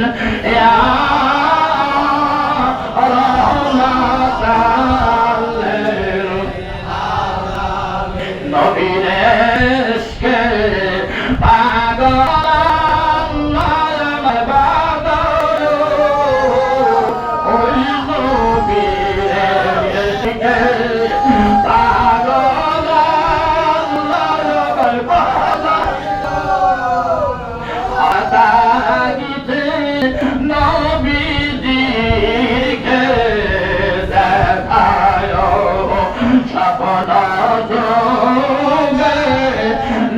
Yeah.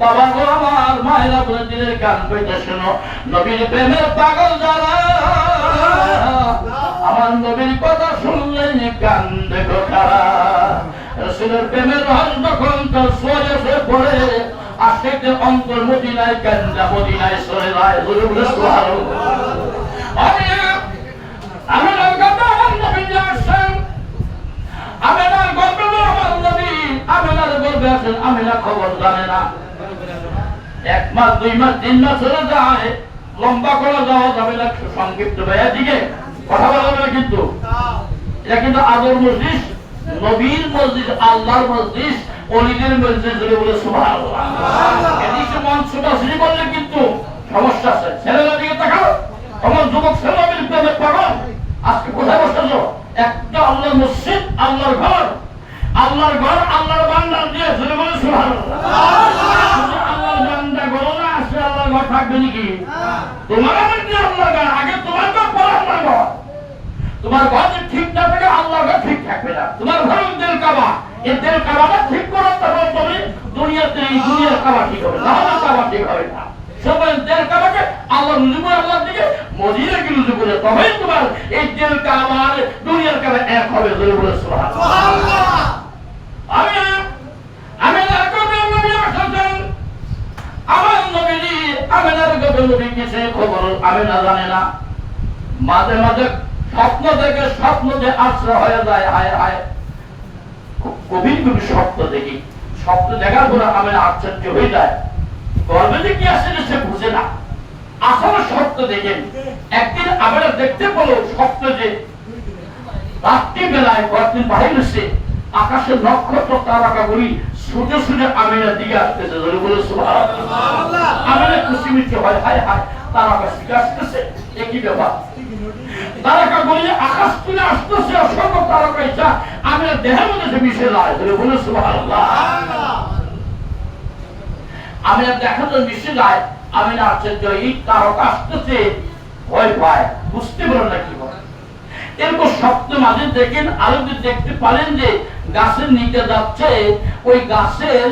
বাবা গো, আমার মায়েরা বলে গান বইতে শোনো। নবীর প্রেমের পাগল যারা, আমার নবীর কথা শুনলে গান দেখো তারা রসুলের প্রেমের যখন তার সোজা সে পড়ে, আশেকে অন্তর মদিনায় কান্দা মদিনায় সরে যায়। বলে বলে আমি আমেনা খবর জানে না। এক মাস দুই মাস তিন মাস হলে যায় লম্বা করে যাওয়া যাবে না সংক্ষিপ্ত ভাইয়া দিকে কথা বলা যাবে কিন্তু। এটা কিন্তু আদর মসজিদ নবীর মসজিদ আল্লাহর মসজিদ অলিদের মসজিদ বলে বলে সুবহানাল্লাহ। এদিকে মন ছোটাছুটি করলে কিন্তু সমস্যা আছে। ছেলেরা দিকে তাকাও। তোমার যুবক প্রেমে পাগল। আজকে কোথায় বসেছো? একটা আল্লাহর মসজিদ আল্লাহর ঘর। আল্লাহর ঘর আল্লাহর বান্দার দিয়ে ছেলে বলে সুবহানাল্লাহ শুধু আল্লাহর বান্দা ঘর না আসলে আল্লাহর ঘর থাকবে নাকি তোমার আমার যে আল্লাহর ঘর আগে তোমার তোমার ঘর যদি ঠিক আল্লাহ ঠিক থাকবে না। তোমার ঘর কাবা। এই দিল কাবাটা ঠিক করো তুমি দুনিয়াতে এই দুনিয়ার কাবা ঠিক হবে। না কাবা ঠিক হবে না। সবাই কাবাকে আল্লাহ রুজু করে, আল্লাহ দিকে মদিনাকে রুজু করে। তোমার এই কাবা আর দুনিয়ার কাবা এক হবে বলে বলে সুবহানাল্লাহ আমি আমি করবে নবী আসছেন আমার নবী মাঝে স্বপ্ন থেকে স্বপ্ন যে আশ্রয় হয়ে যায়, হায় খুব গভীর গভীর স্বপ্ন দেখি। স্বপ্ন দেখার পরে আমি আশ্চর্য হয়ে যায়। গর্বে যে কি আসলে সে বুঝে না। আসলে স্বপ্ন দেখেন। একদিন আমরা দেখতে পেল স্বপ্ন যে রাত্রি বেলায় কয়েকদিন বাহির এসে আকাশের নক্ষত্র তারাকা বলি সোজা সোজা আমিনার দিকে আসতেছে ধরে বলে আমিনা খুশি মিষ্টি হয় হায় হায় তারাকা দিকে আসতেছে একই ব্যাপার? তারাকা আকাশ তুলে আসতেছে অসংখ্য তারকা ইচ্ছা দেহের মধ্যে মিশে যায় ধরে বলে দেখা যায় মিশে যায় আশ্চর্য এই তারকা আসতেছে ভয় পায় বুঝতে পারেন না কি হয়। এরকম স্বপ্ন মাঝে দেখেন আরও যদি দেখতে পারেন যে গাছের নিচে যাচ্ছে, ওই গাছের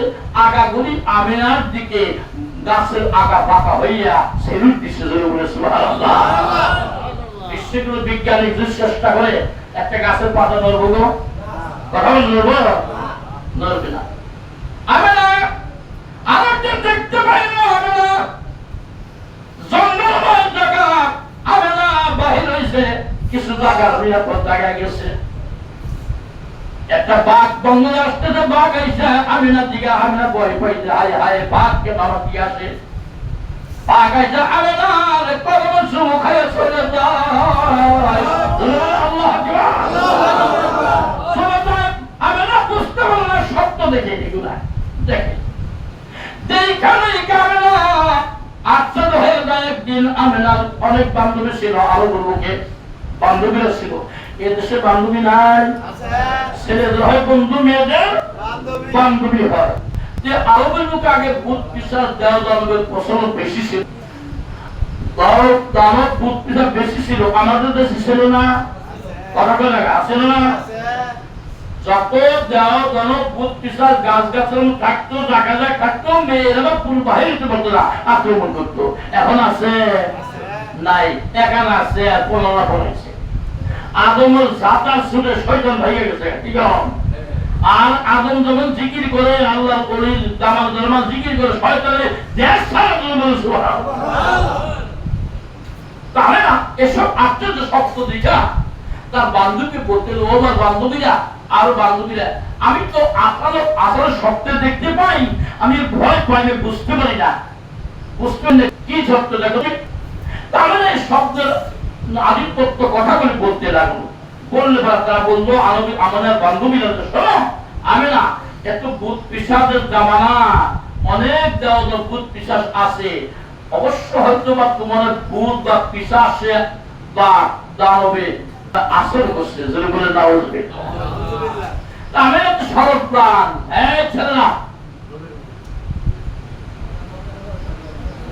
আগাগুলি আমিনার দিকে, গাছের আগা বাঁকা হইয়া সেলুট দিচ্ছে বিশ্বগুলো বিজ্ঞানী চেষ্টা করে একটা গাছের পাতা নড়বো গো? কথা নড়বো নড়বে না। জায়গা কিছু জায়গার নিরাপদ জায়গায় গেছে। একটা বাঘ বঙ্গলে আসতেছে বাঘ আইসা আমিনার দিকে আমিনা ভয় পাইছে হায় হায় বাঘ কে আমার দিকে আসে। বাঘ আইসা আমিনা রে কলম সুমু খাইয়া চলে যায়। চলে যায় না, অনেক বান্ধবী ছিল, আরও লোকে। বান্ধবীরা ছিল। এ বান্ধবী নাই। হয় বন্ধু মেয়েদের বান্ধবী হয়। যে আরবের লোক আগে ভূত দেওয়া দানবের প্রচলন বেশি ছিল। দানব ভূত বেশি ছিল। আমাদের দেশে ছিল না। আছে না? যত দেওয়া জন ভূত পিসার গাছ গাছন থাকতো জায়গা জায়গা থাকতো, মেয়েরা ফুল বাহির হতে পারতো না, আক্রমণ করতো। এখন আছে? নাই। এখন আছে আর পনেরো আদমের জাতা শুনে শয়তান ভাইয়া গেছে কি কারণ আর আদম যখন জিকির করে, আল্লাহ কলির দামাল দামাল জিকির করে, শয়তানের দেশ বলে সুবহানাল্লাহ তাহলে না, এসব আশ্চর্য শক্ত দিকা তার বান্ধবীকে বলতে ও আমার বান্ধবীরা, আর বান্ধবীরা, আমি তো আসলে আসলে সত্য দেখতে পাই, আমি ভয় পাই বুঝতে পারি না। বুঝতে কি শক্ত দেখো? তাহলে শব্দের আধিপত্য কথা বলে বলতে লাগল। বললে বলল আমি আমাদের শোনো, আমি না এত পিসাদের জামানা, অনেক দেওয়া পিসাস আছে। অবশ্য হয়তো বা ভূত বা বা দানবে আসর করছে যদি বলে না আমি তো সরল প্রাণ। হ্যাঁ ছেলেরা।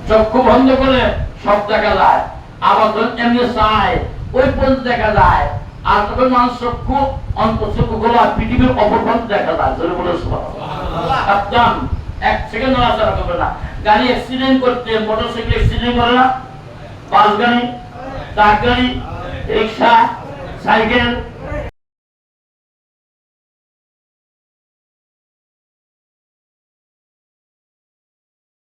চক্ষু বন্ধ করে সব যায়। আবার যখন এমনি চায় ওই পর্যন্ত দেখা যায়। আর তখন মানুষ চক্ষু অন্তঃচক্ষু গুলো পৃথিবীর অপর প্রান্ত দেখা যায়। জোরে বলে একদম এক সেকেন্ড নড়াচড়া করবে না। গাড়ি অ্যাক্সিডেন্ট করতে মোটরসাইকেল অ্যাক্সিডেন্ট করে না। বাস গাড়ি ট্রাক গাড়ি রিক্সা সাইকেল